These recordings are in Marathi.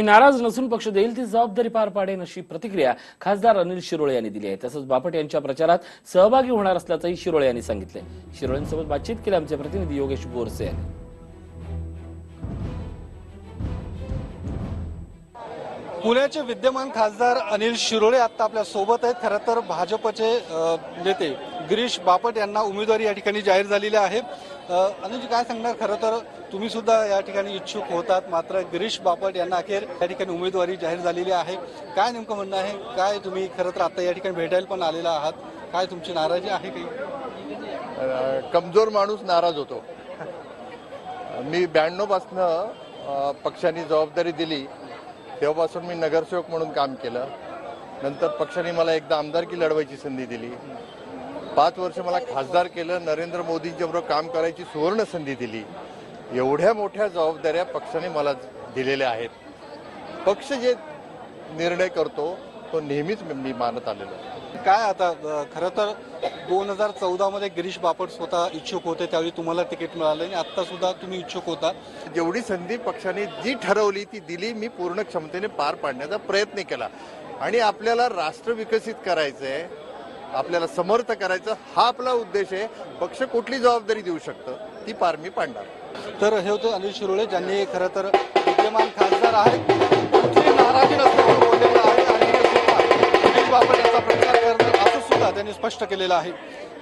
मी नाराज नसून पक्ष देईल ती जबाबदारी पार पाडेन अशी प्रतिक्रिया खासदार अनिल शिरोळे यांनी दिली आहे. तसंच बापट यांच्या प्रचारात सहभागी होणार असल्याचंही शिरोळे यांनी सांगितलंय. शिरोळेंसोबत बातचीत केली आमचे प्रतिनिधी योगेश बोरसे यांनी. पुण्याचे विद्यमान खासदार अनिल शिरोळे आता आपल्यासोबत आहेत. खरं तर भाजपचे नेते गिरीश बापट यांना उमेदवारी या ठिकाणी जाहीर झालेली आहे. अनिलजी काय सांगणार? खरं तर तुम्ही सुद्धा या ठिकाणी इच्छुक होतात. मात्र गिरीश बापट यांना अखेर या ठिकाणी उमेदवारी जाहीर झालेली आहे. काय नेमकं म्हणणं आहे? काय तुम्ही खरं तर आता या ठिकाणी भेटायला पण आलेला आहात? काय तुमची नाराजी आहे काही? कमजोर माणूस नाराज होतो. मी ब्याण्णवपासनं पक्षाने जबाबदारी दिली. तेव्हापासून मी नगरसेवक म्हणून काम केलं. नंतर पक्षाने मला एकदा आमदारकी लढवायची संधी दिली. पाच वर्ष मला खासदार केलं नरेंद्र मोदींच्याबरोबर काम करायची सुवर्ण संधी दिली. एवढ्या मोठ्या जबाबदाऱ्या पक्षाने मला दिलेल्या आहेत. पक्ष जे निर्णय करतो तो नेहमीच मी मानत आलेलो आहे. काय आता खरं तर दोन हजार चौदा मध्ये गिरीश बापट स्वतः इच्छुक होते त्यावेळी तुम्हाला तिकीट मिळालं आणि आता सुद्धा तुम्ही इच्छुक होता. जेवढी संधी पक्षाने जी ठरवली ती दिली मी पूर्ण क्षमतेने पार पाडण्याचा प्रयत्न केला. आणि आपल्याला राष्ट्र विकसित करायचं आहे आपल्याला समर्थ करायचं हा आपला उद्देश आहे. पक्ष कुठली जबाबदारी देऊ शकतं ती पार मी पाडणार. तर हे होते अनिल शिरोळे ज्यांनी खरं तर विद्यमान खासदार आहेत. आपण याचा प्रचार करणार असं सुद्धा त्यांनी स्पष्ट केलेलं आहे.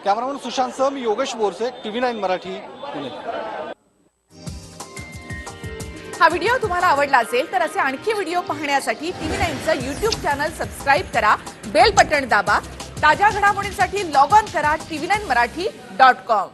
कॅमेरामन सुशांत सह मी योगेश बोरसे टीव्ही नाईन मराठी पुणे. हा व्हिडिओ तुम्हाला आवडला असेल तर असे आणखी व्हिडिओ पाहण्यासाठी टीव्ही नाईनचं युट्यूब चॅनल सबस्क्राईब करा बेल बटन दाबा ताज्या घडामोडींसाठी लॉग ऑन करा TV nine Marathi dot com.